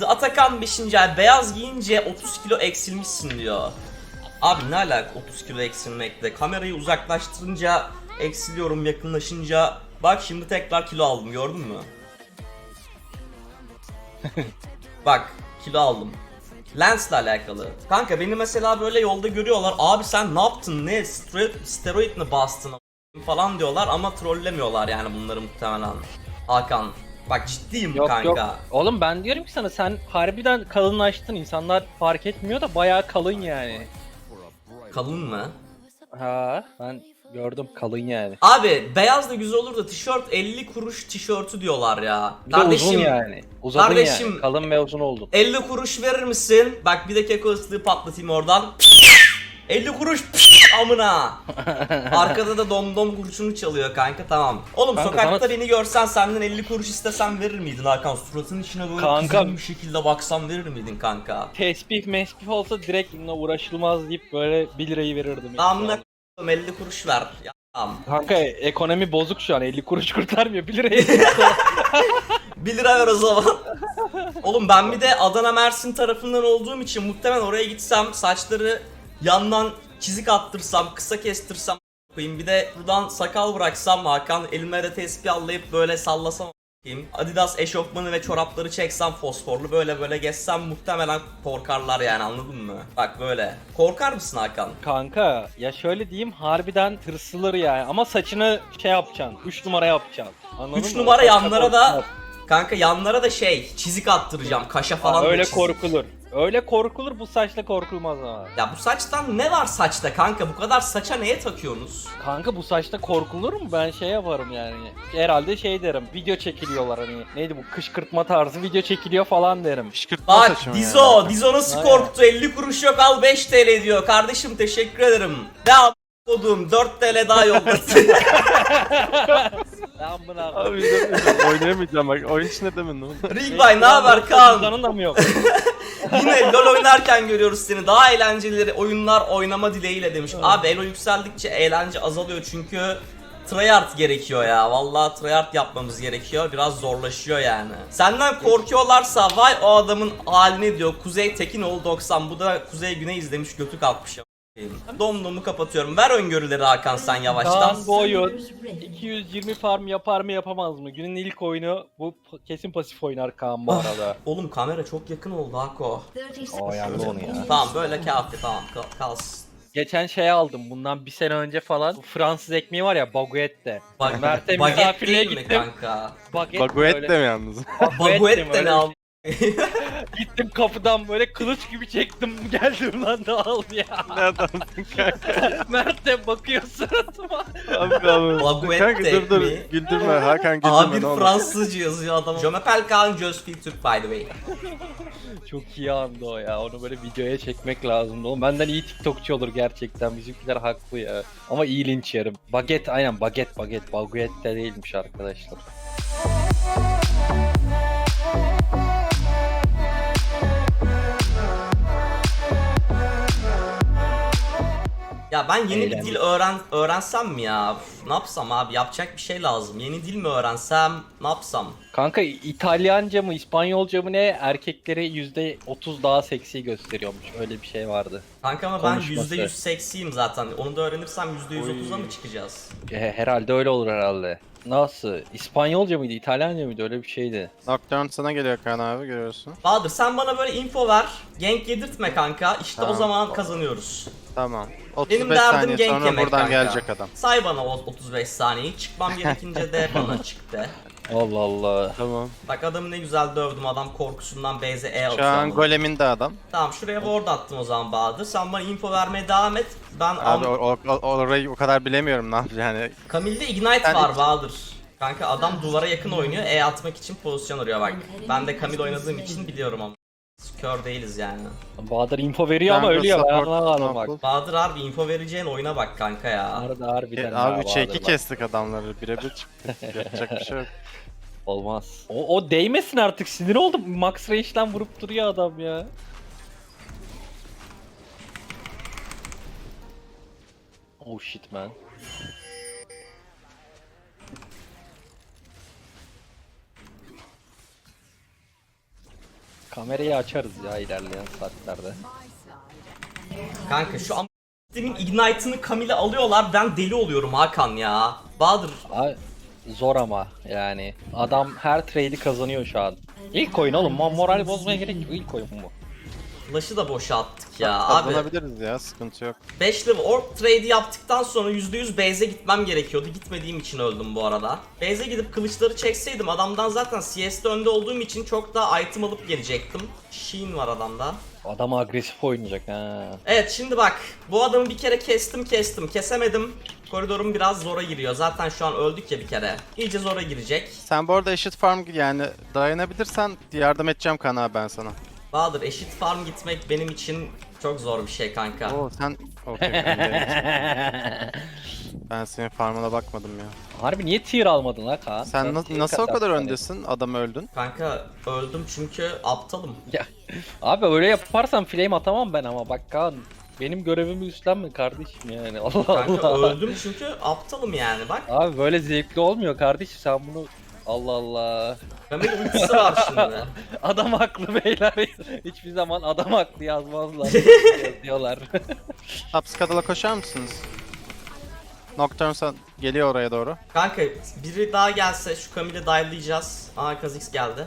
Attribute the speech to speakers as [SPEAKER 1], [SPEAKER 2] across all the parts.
[SPEAKER 1] The Atakan 5. ay beyaz giyince 30 kilo eksilmişsin diyor. Abi ne alaka 30 kilo eksilmekle? Kamerayı uzaklaştırınca eksiliyorum, yakınlaşınca bak şimdi tekrar kilo aldım gördün mü? bak kilo aldım. Lensle alakalı. Kanka beni mesela böyle yolda görüyorlar. Abi sen ne yaptın? Ne steroid, steroid mi bastın? falan diyorlar ama trollemiyorlar yani bunları muhtemelen. Hakan bak ciddiyim
[SPEAKER 2] Yok
[SPEAKER 1] kanka.
[SPEAKER 2] yok. Oğlum ben diyorum ki sana sen harbiden kalınlaştın. İnsanlar fark etmiyor da bayağı kalın yani.
[SPEAKER 1] Kalın mı?
[SPEAKER 2] Ha ben gördüm kalın yani.
[SPEAKER 1] Abi beyaz da güzel olur da tişört 50 kuruş tişörtü diyorlar ya.
[SPEAKER 2] Bir de uzun yani. Uzadın
[SPEAKER 1] Kardeşim-
[SPEAKER 2] yani. Kalın ve uzun oldun.
[SPEAKER 1] 50 kuruş verir misin? Bak bir de keko ıslığı patlatayım oradan. 50 kuruş amına. Arkada da domdom kurşunu çalıyor kanka tamam. Oğlum
[SPEAKER 2] Kanka
[SPEAKER 1] sokakta
[SPEAKER 2] sana-
[SPEAKER 1] beni görsen senden 50 kuruş istesen verir miydin Hakan? Suratının içine böyle
[SPEAKER 2] Kanka-
[SPEAKER 1] kızgın bir şekilde baksam verir miydin kanka?
[SPEAKER 2] Tesbih mespih olsa direkt bununla uğraşılmaz deyip böyle 1 lirayı verirdim.
[SPEAKER 1] Amına k***ım 50 kuruş ver. Ya tamam.
[SPEAKER 2] Kanka ekonomi bozuk şu an 50 kuruş kurtarmıyor 1 liraya.
[SPEAKER 1] 1 lira ver o zaman. Oğlum ben bir de Adana Mersin tarafından olduğum için muhtemelen oraya gitsem saçları yandan çizik attırsam, kısa kestirsem koyayım. Bir de buradan sakal bıraksam Hakan elime de tespih allayıp böyle sallasam koyayım. Adidas eşofmanı ve çorapları çeksem fosforlu böyle böyle gezsem muhtemelen korkarlar yani anladın mı? Bak böyle. Korkar mısın Hakan?
[SPEAKER 2] Kanka ya şöyle diyeyim harbiden tırsılır yani ama saçını şey yapacaksın 3 numara yapacaksın. Anladın
[SPEAKER 1] 3
[SPEAKER 2] mı?
[SPEAKER 1] numara yanlara da
[SPEAKER 2] korkmaz.
[SPEAKER 1] kanka yanlara da şey çizik attıracağım kaşa falan
[SPEAKER 2] Ha,
[SPEAKER 1] da
[SPEAKER 2] öyle
[SPEAKER 1] çizik.
[SPEAKER 2] korkulur. Öyle korkulur bu saçla korkulmaz ama.
[SPEAKER 1] Ya bu saçtan ne var saçta kanka? Bu kadar saça neye takıyorsunuz?
[SPEAKER 2] Kanka bu saçta korkulur mu? Ben şey yaparım yani. Herhalde şey derim. Video çekiliyorlar hani. Neydi bu kışkırtma tarzı video çekiliyor falan derim.
[SPEAKER 3] Kışkırtma
[SPEAKER 1] Bak
[SPEAKER 3] saçım.
[SPEAKER 1] Dizo, Dizo nasıl
[SPEAKER 2] Aynen.
[SPEAKER 1] korktu? 50 kuruş yok al 5 TL diyor. Kardeşim teşekkür ederim. Ne kodum 4 TL daha yolladı.
[SPEAKER 2] Ben bunu abi.
[SPEAKER 3] Abi oynayamayacağım bak. Oyun içinde demin ne oldu?
[SPEAKER 1] Rigbay ne haber Kaan?
[SPEAKER 2] Cüzdanın da mı yok?
[SPEAKER 1] Yine LoL oynarken görüyoruz seni. Daha eğlenceli oyunlar oynama dileğiyle demiş. Abi elo yükseldikçe eğlence azalıyor çünkü tryhard gerekiyor ya. Vallahi tryhard yapmamız gerekiyor. Biraz zorlaşıyor yani. Senden korkuyorlarsa vay o adamın halini diyor. Kuzey Tekinoğlu 90. Bu da Kuzey Güney izlemiş götü kalkmış. Ya. Domdomu kapatıyorum. Ver öngörüleri Hakan sen yavaştan.
[SPEAKER 2] Kaan Boyun 220 farm yapar mı yapamaz mı? Günün ilk oyunu bu kesin pasif oynar Kaan bu arada.
[SPEAKER 1] Oğlum kamera çok yakın oldu Hako.
[SPEAKER 2] O yandı onu ya.
[SPEAKER 1] Tamam böyle kafi tamam kal- kalsın.
[SPEAKER 2] Geçen şey aldım bundan bir sene önce falan. Bu Fransız ekmeği var ya baguette.
[SPEAKER 1] Bag
[SPEAKER 2] Mert'e
[SPEAKER 1] baget
[SPEAKER 2] misafirliğe
[SPEAKER 1] değil mi
[SPEAKER 2] gittim.
[SPEAKER 1] kanka?
[SPEAKER 2] Baguette
[SPEAKER 3] Baguette mi yalnız?
[SPEAKER 1] Baguette de
[SPEAKER 2] öyle
[SPEAKER 1] ne al?
[SPEAKER 2] Gittim kapıdan böyle kılıç gibi çektim geldim lan da al ya.
[SPEAKER 3] ne adamsın kanka?
[SPEAKER 2] Mert de bakıyor suratıma.
[SPEAKER 3] Abi abi.
[SPEAKER 1] Baguette
[SPEAKER 3] Kanka dur dur.
[SPEAKER 1] mi?
[SPEAKER 3] Güldürme Hakan güldürme
[SPEAKER 1] Abi
[SPEAKER 3] ne olur.
[SPEAKER 1] Fransızca yazıyor adam. Je m'appelle Kaan, je suis Türk by the way.
[SPEAKER 2] Çok iyi andı o ya. Onu böyle videoya çekmek lazımdı. Oğlum benden iyi TikTokçu olur gerçekten. Bizimkiler haklı ya. Ama iyi linç yerim. Baget aynen baget baget. Baguette de değilmiş arkadaşlar.
[SPEAKER 1] Ya ben yeni bir
[SPEAKER 2] Eğlendim.
[SPEAKER 1] dil öğren öğrensem mi ya? Üf, ne yapsam abi? Yapacak bir şey lazım. Yeni dil mi öğrensem? Ne yapsam?
[SPEAKER 2] Kanka İtalyanca mı İspanyolca mı ne erkekleri %30 daha seksi gösteriyormuş. Öyle bir şey vardı.
[SPEAKER 1] Kanka ama ben
[SPEAKER 2] Konuşması.
[SPEAKER 1] %100 seksiyim zaten. Onu da öğrenirsem %130'a mı çıkacağız?
[SPEAKER 2] Herhalde öyle olur herhalde. Nasıl? İspanyolca mıydı, İtalyanca mıydı? Öyle bir şeydi.
[SPEAKER 3] Nocturne sana geliyor Kaan abi görüyorsun.
[SPEAKER 1] Bahadır sen bana böyle info ver. Gank yedirtme kanka. İşte o
[SPEAKER 3] Tamam.
[SPEAKER 1] zaman kazanıyoruz.
[SPEAKER 3] Tamam.
[SPEAKER 1] Benim
[SPEAKER 3] 35
[SPEAKER 1] derdim
[SPEAKER 3] saniye
[SPEAKER 1] gank
[SPEAKER 3] sonra
[SPEAKER 1] yemek
[SPEAKER 3] buradan
[SPEAKER 1] kanka.
[SPEAKER 3] gelecek adam.
[SPEAKER 1] Say bana o 35 saniyeyi. Çıkmam gerekince de bana çıktı.
[SPEAKER 2] Allah Allah.
[SPEAKER 3] Tamam.
[SPEAKER 1] Bak adamı ne güzel dövdüm. Adam korkusundan base'e E
[SPEAKER 3] Şu an
[SPEAKER 1] amına.
[SPEAKER 3] goleminde adam.
[SPEAKER 1] Tamam şuraya ward attım o zaman Bahadır. Sen bana info vermeye devam et. Ben
[SPEAKER 3] Abi
[SPEAKER 1] am-
[SPEAKER 3] o, o, orayı o kadar bilemiyorum ne yapacağım yani.
[SPEAKER 1] Kamil'de ignite
[SPEAKER 3] Sen-
[SPEAKER 1] var Bahadır. Kanka adam duvara yakın oynuyor. E atmak için pozisyon arıyor bak. Ben de Kamil oynadığım için biliyorum ama. Kör değiliz yani.
[SPEAKER 2] Bahadır info veriyor ama ölüyor.
[SPEAKER 3] Support,
[SPEAKER 2] anlamadım bak.
[SPEAKER 3] support.
[SPEAKER 1] Bahadır harbi info vereceğin oyuna bak kanka ya.
[SPEAKER 2] Harbi harbiden.
[SPEAKER 3] E,
[SPEAKER 2] ha
[SPEAKER 3] abi 3'e 2
[SPEAKER 2] Bahadır bak.
[SPEAKER 3] kestik adamları. Birebir çıktı. Yapacak bir şey yok.
[SPEAKER 2] Olmaz. O, o değmesin artık sinir oldum. Max Range'den vurup duruyor adam ya. Oh shit man. Kamerayı açarız ya ilerleyen saatlerde.
[SPEAKER 1] Kanka şu am Demin Ignite'ını Camille alıyorlar ben deli oluyorum Hakan ya. Bahadır
[SPEAKER 2] Abi, zor ama yani. Adam her trade'i kazanıyor şu an. İlk oyun oğlum. mo- Moral bozmaya gerek yok. İlk oyun bu.
[SPEAKER 1] Flash'ı da boşa attık ya abi.
[SPEAKER 3] Kazanabiliriz ya sıkıntı yok.
[SPEAKER 1] 5 level orb trade'i yaptıktan sonra %100 base'e gitmem gerekiyordu. Gitmediğim için öldüm bu arada. Base'e gidip kılıçları çekseydim adamdan zaten CS'de önde olduğum için çok daha item alıp gelecektim. Sheen var adamda.
[SPEAKER 2] Adam agresif oynayacak ha.
[SPEAKER 1] Evet şimdi bak bu adamı bir kere kestim kestim kesemedim. Koridorum biraz zora giriyor. Zaten şu an öldük ya bir kere. İyice zora girecek.
[SPEAKER 3] Sen bu arada eşit farm yani dayanabilirsen yardım edeceğim Kaan abi ben sana.
[SPEAKER 1] Bahadır eşit farm gitmek benim için çok zor bir şey kanka.
[SPEAKER 3] Oo sen okey ben de- Ben senin farmına bakmadım ya.
[SPEAKER 2] Harbi niye tier almadın ha Kaan?
[SPEAKER 3] Sen na-
[SPEAKER 2] tier
[SPEAKER 3] nasıl o kadar
[SPEAKER 2] hani.
[SPEAKER 3] öndesin? Adam öldün.
[SPEAKER 1] Kanka öldüm çünkü aptalım.
[SPEAKER 2] Ya, abi öyle yaparsan flame atamam ben ama bak Kaan. Benim görevimi üstlenme kardeşim yani. Allah
[SPEAKER 1] Kanka
[SPEAKER 2] Allah.
[SPEAKER 1] öldüm çünkü aptalım yani bak.
[SPEAKER 2] Abi böyle zevkli olmuyor kardeşim sen bunu Allah Allah.
[SPEAKER 1] Kamil ultisi var şimdi.
[SPEAKER 2] Adam haklı beyler. Hiçbir zaman adam haklı yazmazlar. diyorlar.
[SPEAKER 3] Tapskadala koşar mısınız? Nocturne sen geliyor oraya doğru.
[SPEAKER 1] Kanka biri daha gelse şu Kamil'i dive'layacağız. Aa Kha'Zix geldi.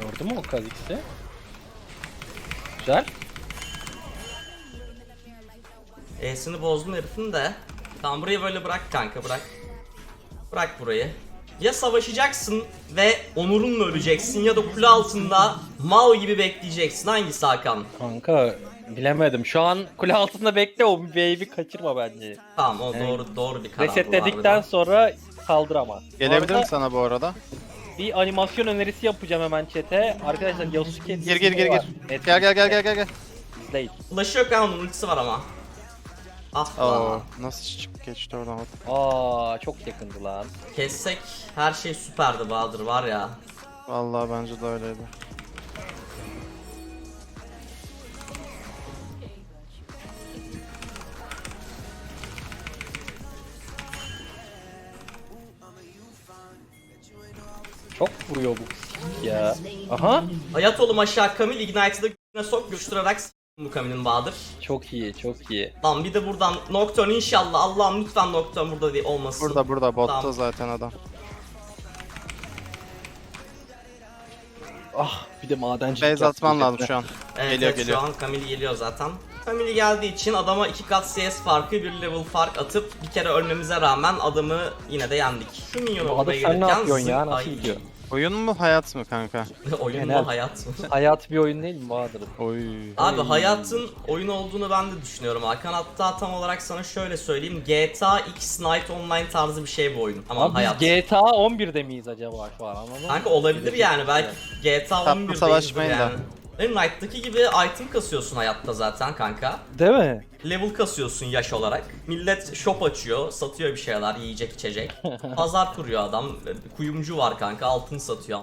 [SPEAKER 2] Gördün mü o Kha'Zix'i? Güzel.
[SPEAKER 1] E'sini bozdum herifin de. Tamam burayı böyle bırak kanka bırak. Bırak burayı. Ya savaşacaksın ve onurunla öleceksin ya da kule altında mal gibi bekleyeceksin. Hangisi Hakan?
[SPEAKER 2] Kanka bilemedim. Şu an kule altında bekle o wave'i kaçırma bence.
[SPEAKER 1] Tamam o doğru doğru bir karar. bu
[SPEAKER 2] Resetledikten
[SPEAKER 1] harbiden.
[SPEAKER 2] sonra kaldır ama. Bu
[SPEAKER 3] Gelebilirim
[SPEAKER 2] arada
[SPEAKER 3] sana bu arada.
[SPEAKER 2] Bir animasyon önerisi yapacağım hemen chat'e. Arkadaşlar Yasuke
[SPEAKER 3] Gir gir gir gir. Gel gel gel gel gel gel.
[SPEAKER 1] Flash'ı yok ha onun ultisi var ama. Ah lan.
[SPEAKER 3] nasıl çık geçti oradan?
[SPEAKER 2] Aa çok yakındı lan.
[SPEAKER 1] Kessek her şey süperdi Bahadır var ya.
[SPEAKER 3] Vallahi bence de öyleydi.
[SPEAKER 2] Çok vuruyor bu ya. Aha.
[SPEAKER 1] Hayat oğlum aşağı Kamil Ignite'ı da g***ne sok göçtürerak s- bu Kamil'in Bahadır.
[SPEAKER 2] Çok iyi çok iyi.
[SPEAKER 1] Lan bir de buradan Nocturne inşallah Allah'ım lütfen Nocturne burada değil olmasın.
[SPEAKER 3] Burada burada botta
[SPEAKER 1] Tamam.
[SPEAKER 3] zaten adam.
[SPEAKER 2] Ah bir de madenci.
[SPEAKER 3] Base atman lazım şu an.
[SPEAKER 1] Evet,
[SPEAKER 3] geliyor
[SPEAKER 1] evet,
[SPEAKER 3] geliyor.
[SPEAKER 1] şu an Camille geliyor zaten. Camille geldiği için adama iki kat CS farkı, bir level fark atıp bir kere ölmemize rağmen adamı yine de yendik. Şu minyonu
[SPEAKER 2] Bahadır
[SPEAKER 1] vurmaya
[SPEAKER 2] sen ne yapıyorsun ya? Nasıl gidiyor?
[SPEAKER 3] Oyun mu hayat mı kanka?
[SPEAKER 1] Oyun
[SPEAKER 2] Genel.
[SPEAKER 1] mu hayat mı?
[SPEAKER 2] Hayat bir oyun değil mi Bahadır?
[SPEAKER 3] Oy.
[SPEAKER 1] Abi hayatın oyun olduğunu ben de düşünüyorum Hakan. Hatta tam olarak sana şöyle söyleyeyim. GTA X Night Online tarzı bir şey bu oyun. Ama hayat.
[SPEAKER 2] GTA 11'de miyiz acaba şu an anladın mı?
[SPEAKER 1] Kanka olabilir yani belki GTA
[SPEAKER 3] Tatlı
[SPEAKER 1] 11'deyiz
[SPEAKER 3] savaşmayın da.
[SPEAKER 1] Benim Knight'taki gibi item kasıyorsun hayatta zaten kanka.
[SPEAKER 2] Değil mi?
[SPEAKER 1] Level kasıyorsun yaş olarak. Millet shop açıyor, satıyor bir şeyler, yiyecek içecek. Pazar kuruyor adam. Kuyumcu var kanka, altın satıyor.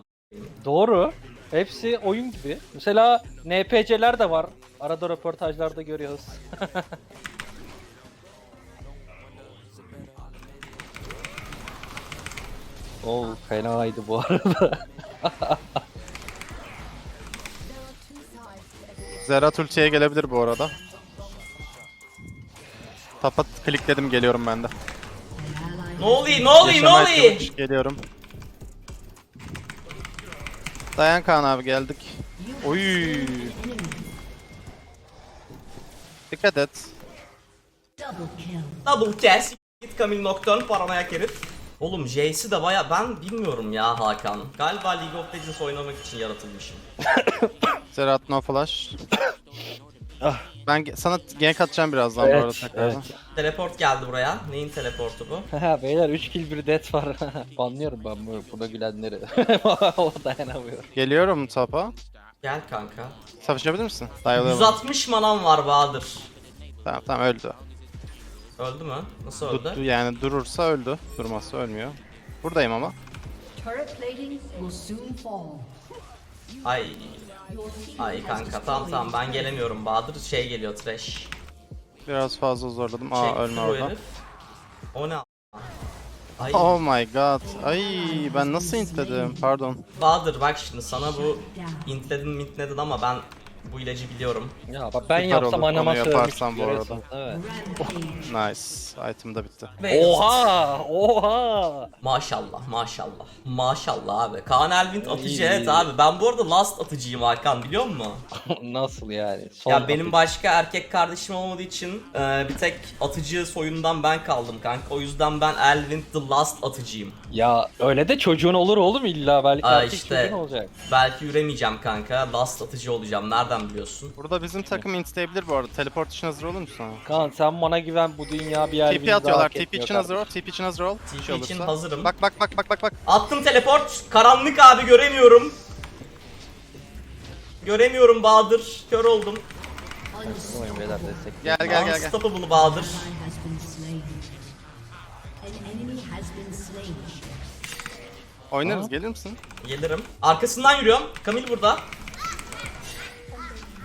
[SPEAKER 2] Doğru. Hepsi oyun gibi. Mesela NPC'ler de var. Arada röportajlarda görüyoruz. Oo fenaydı bu arada.
[SPEAKER 3] Zerat ultiye gelebilir bu arada. Tapa klikledim geliyorum ben de.
[SPEAKER 1] Ne oluyor, ne oluyor, ne
[SPEAKER 3] Yaşamaya
[SPEAKER 1] oluyor?
[SPEAKER 3] çalış, Geliyorum. Dayan Kaan abi geldik. Oy. Dikkat et.
[SPEAKER 1] Double cast. Git Camille Nocturne paranoyak herif. Oğlum J'si de baya ben bilmiyorum ya Hakan. Galiba League of Legends oynamak için yaratılmışım.
[SPEAKER 3] Zerat no flash.
[SPEAKER 2] Ah.
[SPEAKER 3] Ben ge- sana gank atacağım birazdan bu arada
[SPEAKER 2] Evet,
[SPEAKER 3] tekrardan.
[SPEAKER 1] Teleport geldi buraya. Neyin teleportu bu?
[SPEAKER 2] Haha, Beyler 3 kill bir death var. Banlıyorum ben bu burada gülenleri. o dayanamıyor.
[SPEAKER 3] Geliyorum tapa.
[SPEAKER 1] Gel kanka.
[SPEAKER 3] Savaşabilir misin? Dayalıyorum.
[SPEAKER 1] 160 manam var Bahadır.
[SPEAKER 3] Tamam tamam öldü.
[SPEAKER 1] Öldü mü? Nasıl öldü?
[SPEAKER 3] yani durursa öldü. Durmazsa ölmüyor. Buradayım ama.
[SPEAKER 1] Ay. Ay kanka tamam tamam ben gelemiyorum Bahadır. Şey geliyor trash.
[SPEAKER 3] Biraz fazla zorladım. Aa
[SPEAKER 1] Çekti
[SPEAKER 3] ölme
[SPEAKER 1] bu
[SPEAKER 3] orada.
[SPEAKER 1] herif. O ne a- Ay
[SPEAKER 3] Oh my god. Ay ben nasıl intledim? Pardon.
[SPEAKER 1] Bahadır bak şimdi sana bu intledin mintledin ama ben bu ilacı biliyorum.
[SPEAKER 2] Ya bak ben
[SPEAKER 3] Süper
[SPEAKER 2] yapsam
[SPEAKER 3] olur,
[SPEAKER 2] anama
[SPEAKER 3] onu yaparsan bu arada.
[SPEAKER 2] Evet.
[SPEAKER 4] Rampage.
[SPEAKER 3] Nice. Item da bitti.
[SPEAKER 1] Ve
[SPEAKER 2] Oha! Oha!
[SPEAKER 1] Maşallah maşallah. Maşallah abi. Kaan Elvin atıcı
[SPEAKER 2] İyi.
[SPEAKER 1] evet abi. Ben bu arada last atıcıyım Hakan biliyor musun?
[SPEAKER 2] Nasıl yani? Son
[SPEAKER 1] ya benim başka erkek kardeşim olmadığı için e, bir tek atıcı soyundan ben kaldım kanka. O yüzden ben Elvin the last atıcıyım.
[SPEAKER 2] Ya öyle de çocuğun olur oğlum illa belki
[SPEAKER 1] Aa,
[SPEAKER 2] erkek
[SPEAKER 1] işte.
[SPEAKER 2] çocuğun olacak.
[SPEAKER 1] Belki üremeyeceğim kanka. Last atıcı olacağım. Nereden biliyorsun?
[SPEAKER 3] Burada bizim takım intleyebilir bu arada. Teleport için hazır olur musun?
[SPEAKER 2] Kaan sen bana güven bu dünya bir yer
[SPEAKER 3] TP atıyorlar. TP için hazır ol. TP için hazır ol.
[SPEAKER 1] TP için
[SPEAKER 3] olursa.
[SPEAKER 1] hazırım.
[SPEAKER 3] Bak bak bak bak bak bak.
[SPEAKER 1] Attım teleport. Karanlık abi göremiyorum. Göremiyorum Bahadır. Kör oldum.
[SPEAKER 3] Gel gel gel gel.
[SPEAKER 1] Unstoppable Bahadır.
[SPEAKER 4] Been slain.
[SPEAKER 3] Oynarız gelir misin?
[SPEAKER 1] Gelirim. Arkasından yürüyorum. Kamil burada.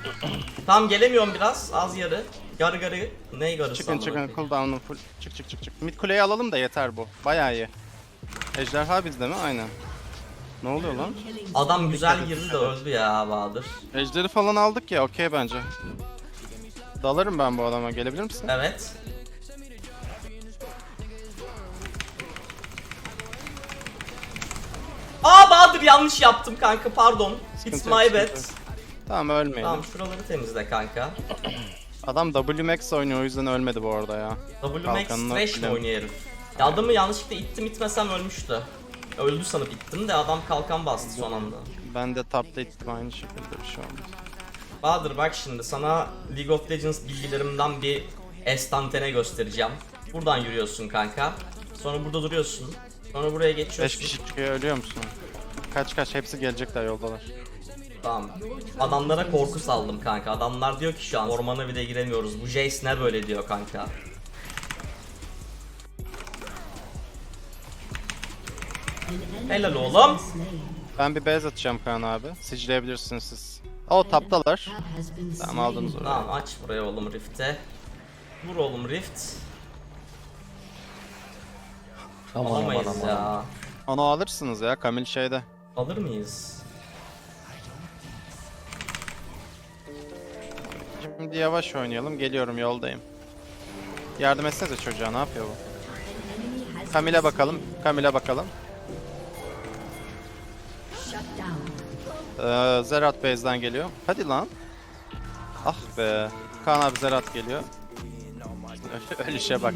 [SPEAKER 1] Tam gelemiyorum biraz. Az yarı. Garı garı. Ne garısı
[SPEAKER 3] Çıkın çıkın cooldown'un full. Çık çık çık çık. Mid kuleyi alalım da yeter bu. Bayağı iyi. Ejderha bizde mi? Aynen. Ne oluyor lan?
[SPEAKER 1] Adam güzel girdi de öldü ya Bahadır.
[SPEAKER 3] Ejderi falan aldık ya okey bence. Dalarım ben bu adama gelebilir misin?
[SPEAKER 1] Evet. Aa Bahadır yanlış yaptım kanka pardon. It's
[SPEAKER 3] Sıkıntı yok,
[SPEAKER 1] my
[SPEAKER 3] sıkıntı
[SPEAKER 1] bad.
[SPEAKER 3] yok. Tamam ölmeyelim.
[SPEAKER 1] Tamam şuraları temizle kanka.
[SPEAKER 3] Adam WMAX oynuyor o yüzden ölmedi bu arada ya.
[SPEAKER 1] WMAX
[SPEAKER 3] Kalkanını
[SPEAKER 1] Thresh mi oynuyor herif? Ya adamı yanlışlıkla ittim itmesem ölmüştü. Öldü sanıp ittim de adam kalkan bastı son anda.
[SPEAKER 3] Ben de tapta ittim aynı şekilde bir şey oldu.
[SPEAKER 1] Bahadır bak şimdi sana League of Legends bilgilerimden bir estantene göstereceğim. Buradan yürüyorsun kanka. Sonra burada duruyorsun. Sonra buraya
[SPEAKER 3] 5
[SPEAKER 1] geçiyorsun.
[SPEAKER 3] kişi çıkıyor ölüyor musun? Kaç kaç hepsi gelecekler yoldalar.
[SPEAKER 1] Tamam. Adamlara korku saldım kanka. Adamlar diyor ki şu an ormana bile giremiyoruz. Bu Jace ne böyle diyor kanka. Helal oğlum.
[SPEAKER 3] Ben bir base atacağım Kaan abi. Sicleyebilirsiniz siz. O taptalar. Tamam aldınız orayı.
[SPEAKER 1] Tamam aç buraya oğlum Rift'e. Vur oğlum Rift.
[SPEAKER 2] Aman aman
[SPEAKER 1] Alamayız
[SPEAKER 2] aman.
[SPEAKER 1] ya.
[SPEAKER 3] Onu alırsınız ya Kamil şeyde.
[SPEAKER 1] Alır mıyız?
[SPEAKER 3] Şimdi yavaş oynayalım. Geliyorum yoldayım. Yardım etsenize çocuğa ne yapıyor bu? Kamil'e bakalım. Kamil'e bakalım. Ee, Zerat base'den geliyor. Hadi lan. Ah be. Kaan abi Zerat geliyor. Ölüşe bak.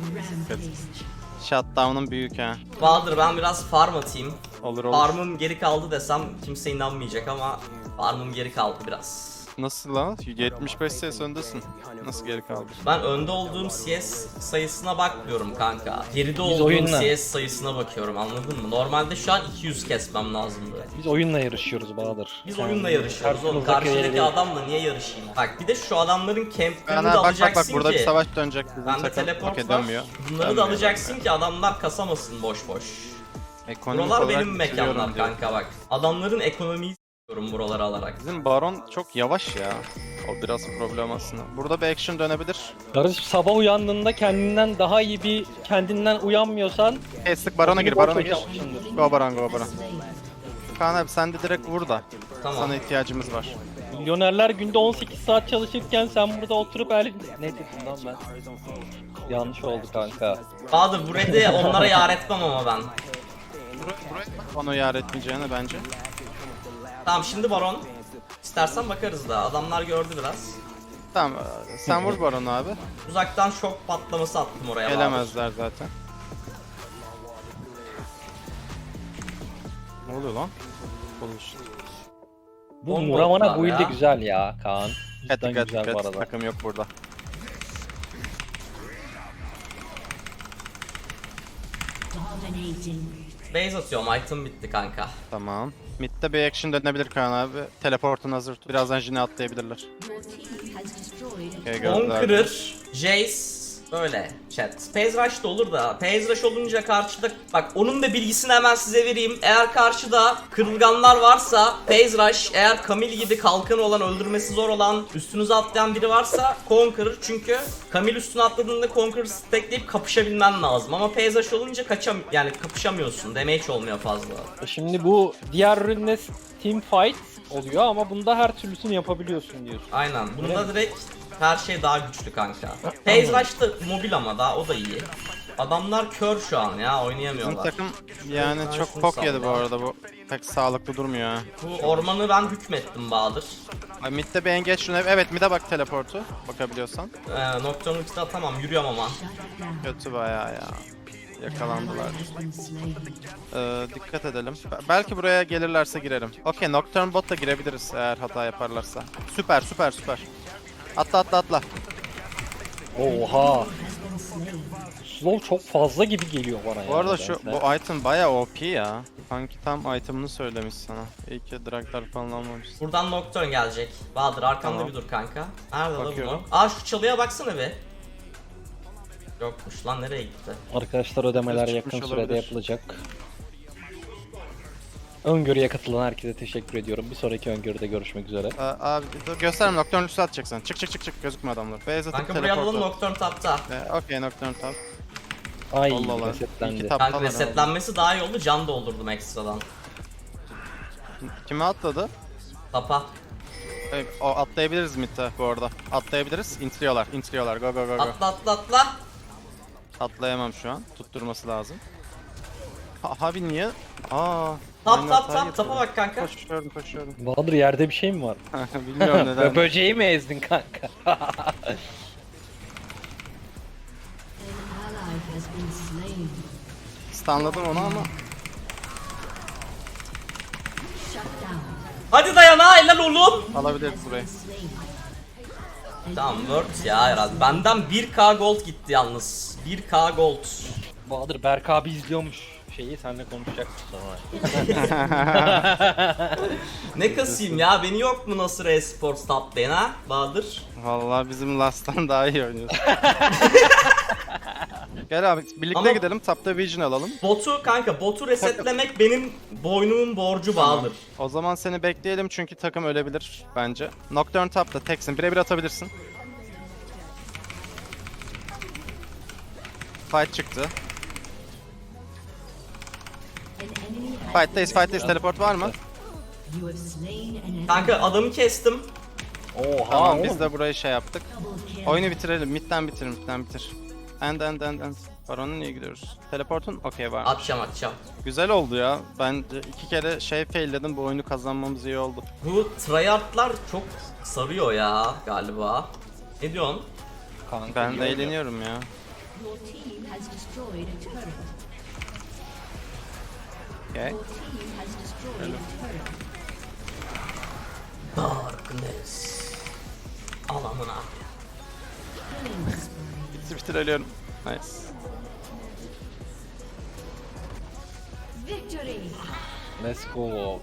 [SPEAKER 3] Shutdown'un büyük ha.
[SPEAKER 1] Bahadır ben biraz farm atayım.
[SPEAKER 3] Olur olur.
[SPEAKER 1] Farmım geri kaldı desem kimse inanmayacak ama farmım geri kaldı biraz.
[SPEAKER 3] Nasıl lan? 75 CS öndesin. Nasıl geri kaldı?
[SPEAKER 1] Ben önde olduğum CS sayısına bakmıyorum kanka. Geride
[SPEAKER 2] Biz
[SPEAKER 1] olduğum
[SPEAKER 2] oyunla.
[SPEAKER 1] CS sayısına bakıyorum anladın mı? Normalde şu an 200 kesmem lazımdı.
[SPEAKER 2] Biz oyunla yarışıyoruz Bahadır.
[SPEAKER 1] Biz
[SPEAKER 2] Yani
[SPEAKER 1] oyunla yarışıyoruz oğlum.
[SPEAKER 2] karşımızdaki
[SPEAKER 1] Karşıdaki adamla niye yarışayım? Bak bir de şu adamların camplerini
[SPEAKER 3] Kaan
[SPEAKER 1] de
[SPEAKER 3] bak bak bak
[SPEAKER 1] alacaksın
[SPEAKER 3] burada
[SPEAKER 1] ki.
[SPEAKER 3] bir savaş dönecek bizim
[SPEAKER 1] Bende
[SPEAKER 3] takım.
[SPEAKER 1] teleport
[SPEAKER 3] Okey
[SPEAKER 1] var.
[SPEAKER 3] dönmüyor.
[SPEAKER 1] Bunları da
[SPEAKER 3] Dönmüyor
[SPEAKER 1] alacaksın ki adamlar kasamasın boş boş.
[SPEAKER 3] Ekonomik
[SPEAKER 1] Buralar
[SPEAKER 3] olarak
[SPEAKER 1] benim
[SPEAKER 3] bitiriyorum
[SPEAKER 1] mekanlar
[SPEAKER 3] diyor.
[SPEAKER 1] kanka bak. Adamların ekonomiyi s**yorum buraları alarak.
[SPEAKER 3] Bizim Baron çok yavaş ya. O biraz problem aslında. Burada bir action dönebilir.
[SPEAKER 2] Kardeşim sabah uyandığında kendinden daha iyi bir kendinden uyanmıyorsan
[SPEAKER 3] Kestik Baron'a gir, Baron'a gir. Go Baron, go Baron. Kaan abi sen de direkt vur da.
[SPEAKER 1] Tamam.
[SPEAKER 3] Sana ihtiyacımız var.
[SPEAKER 2] milyonerler günde 18 saat çalışırken sen burada oturup el... Ne dedim lan ben? Yanlış oldu kanka.
[SPEAKER 1] Bahadır bu red'i onlara yar etmem ama ben.
[SPEAKER 3] Onu yar etmeyeceğine bence.
[SPEAKER 1] Tamam şimdi Baron. İstersen bakarız da adamlar gördü biraz.
[SPEAKER 3] Tamam sen vur Baron'u abi.
[SPEAKER 1] Uzaktan şok patlaması attım oraya.
[SPEAKER 3] Gelemezler zaten. Ne oluyor lan? Konuştu.
[SPEAKER 2] Bu
[SPEAKER 1] Bomba
[SPEAKER 2] Muramana
[SPEAKER 1] attılar
[SPEAKER 2] bu ilde
[SPEAKER 1] ya.
[SPEAKER 2] güzel ya Kaan.
[SPEAKER 3] Dikkat
[SPEAKER 2] Cidden
[SPEAKER 3] dikkat
[SPEAKER 2] güzel bu
[SPEAKER 3] dikkat.
[SPEAKER 2] arada.
[SPEAKER 3] Takım yok burada.
[SPEAKER 4] Dominating.
[SPEAKER 1] Base atıyorum item bitti kanka.
[SPEAKER 3] Tamam. Mid'de bir action dönebilir Kaan abi. Teleportun hazır. tut. Birazdan Jin'i atlayabilirler. Okay, gördüler.
[SPEAKER 1] Conqueror, Jace, Öyle chat. Phase Rush da olur da Phase Rush olunca karşıda bak onun da bilgisini hemen size vereyim. Eğer karşıda kırılganlar varsa Phase Rush eğer Camille gibi kalkanı olan öldürmesi zor olan üstünüze atlayan biri varsa Conqueror çünkü Camille üstüne atladığında Conqueror stackleyip kapışabilmen lazım ama Phase Rush olunca kaçam yani kapışamıyorsun. Damage olmuyor fazla.
[SPEAKER 2] Şimdi bu diğer ürünle team fight oluyor ama bunda her türlüsünü yapabiliyorsun diyorsun.
[SPEAKER 1] Aynen. Bunda direkt her şey daha güçlü kanka. Phase da mobil ama daha o da iyi. Adamlar kör şu an ya
[SPEAKER 3] Bizim
[SPEAKER 1] oynayamıyorlar.
[SPEAKER 3] takım yani
[SPEAKER 1] Ben
[SPEAKER 3] çok
[SPEAKER 1] şunu
[SPEAKER 3] pok yedi bu arada bu. Pek sağlıklı durmuyor ha.
[SPEAKER 1] Bu ormanı ben hükmettim Bahadır.
[SPEAKER 3] Ay midde bir engage şunu. Evet mid'e bak teleportu. Bakabiliyorsan.
[SPEAKER 1] Ee, Nocturne ultisi atamam yürüyorum ama.
[SPEAKER 3] Kötü bayağı ya. Yakalandılar. Ee, dikkat edelim. Be- belki buraya gelirlerse girerim. Okey Nocturne bot da girebiliriz eğer hata yaparlarsa. Süper süper süper. Atla atla atla.
[SPEAKER 2] Oha. Slow çok fazla gibi geliyor bana ya.
[SPEAKER 3] Bu arada şu
[SPEAKER 2] nedense.
[SPEAKER 3] bu item bayağı OP ya. Sanki tam itemını söylemiş sana. İyi ki draglar falan almamış.
[SPEAKER 1] Buradan Nocturne gelecek. Bahadır arkamda
[SPEAKER 3] Tamam.
[SPEAKER 1] bir dur kanka. Nerede
[SPEAKER 3] Bakıyorum.
[SPEAKER 1] bu? Aa şu çalıya baksana bir. Yokmuş lan nereye gitti?
[SPEAKER 2] Arkadaşlar ödemeler
[SPEAKER 3] Çıkmış
[SPEAKER 2] yakın sürede
[SPEAKER 3] olabilir.
[SPEAKER 2] yapılacak. Öngörüye katılan herkese teşekkür ediyorum. Bir sonraki öngörüde görüşmek üzere.
[SPEAKER 3] Ee, abi dur gösterme Nocturne üstü atacaksın. Çık çık çık çık gözükme adamlar. Beyaz atıp
[SPEAKER 1] Kanka buraya alalım
[SPEAKER 3] teleport.
[SPEAKER 1] Nocturne tapta.
[SPEAKER 3] Ee, Okey Nocturne tap.
[SPEAKER 2] Ay
[SPEAKER 3] Allah Allah.
[SPEAKER 2] resetlendi.
[SPEAKER 3] İki tap
[SPEAKER 1] Kanka
[SPEAKER 3] falan
[SPEAKER 1] resetlenmesi daha iyi oldu can doldurdum ekstradan.
[SPEAKER 3] Kime atladı?
[SPEAKER 1] Tapa.
[SPEAKER 3] Ee, o atlayabiliriz mid'e bu arada. Atlayabiliriz. Intliyorlar. Intliyorlar. Go go go go.
[SPEAKER 1] Atla atla atla.
[SPEAKER 3] Atlayamam şu an. Tutturması lazım. Ha, abi niye? Aa.
[SPEAKER 1] Tap tap tap tapa bak kanka.
[SPEAKER 3] Koşuyorum koşuyorum.
[SPEAKER 2] Bahadır yerde bir şey mi var?
[SPEAKER 3] Bilmiyorum neden.
[SPEAKER 2] Böceği mi ezdin kanka?
[SPEAKER 4] An ally has been slain.
[SPEAKER 3] Stunladım onu ama.
[SPEAKER 4] Shut down.
[SPEAKER 1] Hadi dayan ha helal oğlum.
[SPEAKER 3] Alabiliriz burayı.
[SPEAKER 1] Tamam Word ya herhalde. Benden 1k gold gitti yalnız. 1k gold.
[SPEAKER 2] Bahadır Berk abi izliyormuş şeyi seninle konuşacaktık sonra.
[SPEAKER 1] Ne kasayım ya beni yok mu Nasır Esports top lane ha Bahadır?
[SPEAKER 3] Vallahi bizim Last'tan daha iyi oynuyorsun. Gel abi birlikte
[SPEAKER 1] Ama-
[SPEAKER 3] gidelim. Tapta Vision alalım.
[SPEAKER 1] Botu kanka botu resetlemek benim boynumun borcu Bahadır.
[SPEAKER 3] O zaman seni bekleyelim çünkü takım ölebilir bence. Nocturne tapta teksin. Birebir atabilirsin. Fight çıktı. Fight'tayız, fight'tayız. Teleport var mı?
[SPEAKER 1] Kanka adamı kestim.
[SPEAKER 2] Oha
[SPEAKER 3] Tamam
[SPEAKER 2] oğlum.
[SPEAKER 3] biz de burayı şey yaptık. Oyunu bitirelim. Mid'den bitir, mid'den bitir. End end end end. Baron'a niye gidiyoruz? Teleportun okey var.
[SPEAKER 1] Atacağım atacağım.
[SPEAKER 3] Güzel oldu ya. Ben iki kere şey failledim. Bu oyunu kazanmamız iyi oldu.
[SPEAKER 1] Bu tryhardlar çok sarıyor ya galiba. Ne diyorsun?
[SPEAKER 2] Kanka,
[SPEAKER 3] Ben
[SPEAKER 2] iyi
[SPEAKER 3] de eğleniyorum ya.
[SPEAKER 4] Your team has destroyed a turret.
[SPEAKER 3] Okay.
[SPEAKER 4] Turret.
[SPEAKER 1] Darkness.
[SPEAKER 4] Killing spree.
[SPEAKER 3] Bitir bitir ölüyorum. Nice.
[SPEAKER 4] Victory.
[SPEAKER 2] Let's go.